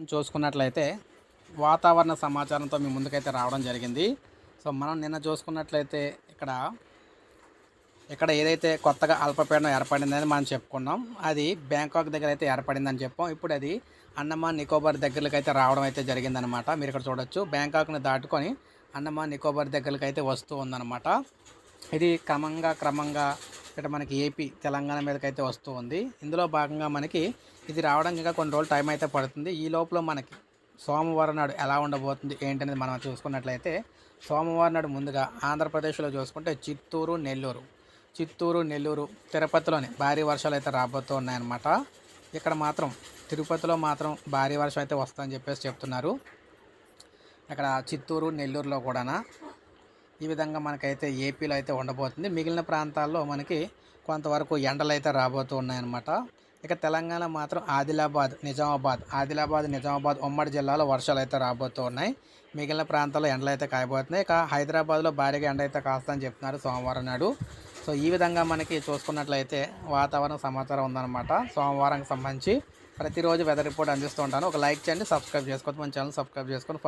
మనం చూసుకున్నట్లయితే వాతావరణ సమాచారంతో మీ ముందుకైతే రావడం జరిగింది. సో మనం నిన్న చూసుకున్నట్లయితే ఇక్కడ ఇక్కడ ఏదైతే కొత్తగా అల్పపీడనం ఏర్పడిందని మనం చెప్పుకున్నాం. అది బ్యాంకాక్ దగ్గర అయితే ఏర్పడిందని చెప్పాం. ఇప్పుడు అది అండమాన్ నికోబార్ దగ్గరకి అయితే రావడం అయితే జరిగిందనమాట మీరు ఇక్కడ చూడొచ్చు. బ్యాంకాక్ని దాటుకొని అండమాన్ నికోబార్ దగ్గరకి అయితే వస్తూ ఉందన్నమాట. ఇది క్రమంగా క్రమంగా ఇక్కడ మనకి ఏపీ తెలంగాణ మీదకి అయితే వస్తూ ఉంది. ఇందులో భాగంగా మనకి ఇది రావడానికి ఇంకా కొన్ని రోజులు టైం అయితే పడుతుంది. ఈ లోపల మనకి సోమవారం నాడు ఎలా ఉండబోతుంది ఏంటనేది మనం చూసుకున్నట్లయితే సోమవారం నాడు ముందుగా ఆంధ్రప్రదేశ్లో చూసుకుంటే చిత్తూరు నెల్లూరు. చిత్తూరు నెల్లూరు తిరుపతిలోని భారీ వర్షాలు అయితే రాబోతూ ఉన్నాయన్నమాట. ఇక్కడ మాత్రం తిరుపతిలో మాత్రం భారీ వర్షం అయితే వస్తుందని చెప్పేసి చెప్తున్నారు. ఇక్కడ చిత్తూరు నెల్లూరులో కూడానా ఈ విధంగా మనకైతే ఏపీలో అయితే ఉండబోతుంది. మిగిలిన ప్రాంతాల్లో మనకి కొంతవరకు ఎండలు అయితే రాబోతూ ఉన్నాయన్నమాట. ఇక తెలంగాణ మాత్రం ఆదిలాబాద్ నిజామాబాద్ ఆదిలాబాద్ నిజామాబాద్ ఉమ్మడి జిల్లాలో వర్షాలు అయితే రాబోతూ ఉన్నాయి. మిగిలిన ప్రాంతాల్లో ఎండలు అయితే కాయబోతున్నాయి. ఇక హైదరాబాద్లో భారీగా ఎండ అయితే కాస్తుందని చెప్తున్నారు సోమవారం నాడు. సో ఈ విధంగా మనకి చూసుకున్నట్లయితే వాతావరణ సమాచారం ఉందన్నమాట. సోమవారంకి సంబంధించి ప్రతిరోజు వెదర్ రిపోర్ట్ అందిస్తూ ఉంటాను. ఒక లైక్ చేయండి సబ్స్క్రైబ్ చేసుకోవద్దు. మన ఛానల్ సబ్స్క్రైబ్ చేసుకొని